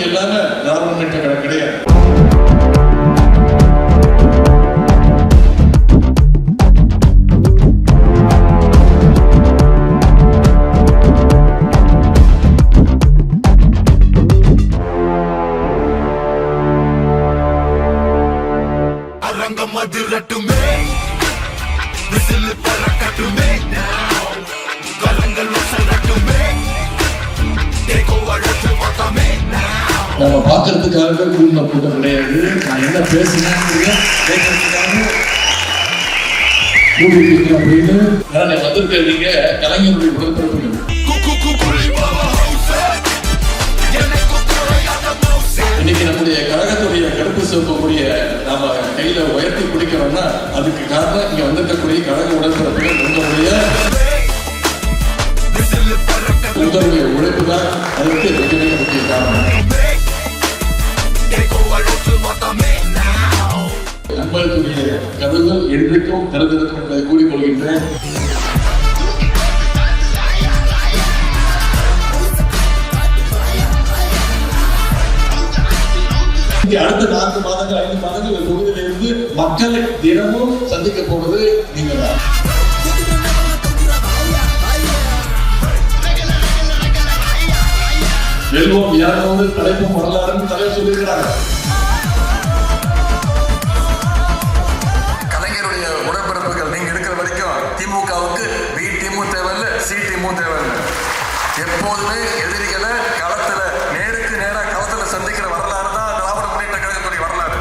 நீங்க எல்லாமே திராவிட முன்னேற்ற கழகம் கிடையாது. அரங்கம் அதிரட்டுமே விசில் பறக்கட்டுமே நம்ம பார்க்கறதுக்காக கூடின கூட்டம் கிடையாது. நான் என்ன பேசுனேன் கேட்கறதுக்காக கூடியிருக்கீங்க அப்படின்னு ஏன்னா நீங்க வந்திருக்கீங்க கலைஞருடைய உடற்பிறப்புகள் குக்கு குக்குளி பாபா ஹவுசே எனக்கு குறையாத மவுசே இன்னைக்கு நம்முடைய கழகத்துடைய கருப்பு சிவப்பு கொடிய நாம கையில உயர்த்தி பிடிக்கிறோம்னா அதுக்கு காரணம் இங்க வந்திருக்கக்கூடிய கழக உடன்பிறப்புகள் உங்களுடைய விசில் உங்களுடைய உழைப்பு தான். அதுக்கு மிக மிக முக்கிய கதவுகள் என்றைக்கும் திறந்திருக்கும் என்பதை கூறிக்கொள்கின்றேன். இங்க அடுத்த நான்கு மாதங்கள் ஐந்து மாதங்கள் இந்த தொகுதியில இருந்து மக்களை தினமும் சந்திக்க போவது நீங்க தான் வெல்வோம் யாராவது தலைப்பும் வரலாறுன்னு தலைவர் சொல்லியிருக்கிறாங்க திமுகவுக்கு பி டீமும் தேவையில்ல சி டீமும் தேவையில்ல. எப்போதுமே எதிரிகளை களத்துல நேருக்கு நேரா களத்துல சந்திக்கிற வரலாறு தான் திராவிட முன்னேற்ற கழகத்துடைய வரலாறு.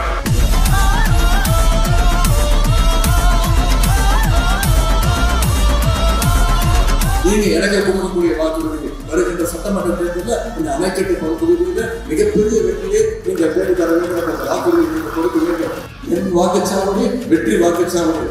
நீங்க எனக்கு கொடுக்கக்கூடிய வாக்குறுதி வருகின்ற சட்டமன்ற தேர்தலில் இந்த அணைக்கட்டு பகுதியில் மிகப்பெரிய வெற்றியை நீங்க தேடி தர வேண்டும் என்ற வாக்குறுதி கொடுக்க வேண்டும். என் வாக்குச்சாவடி வெற்றி வாக்குச்சாவடி.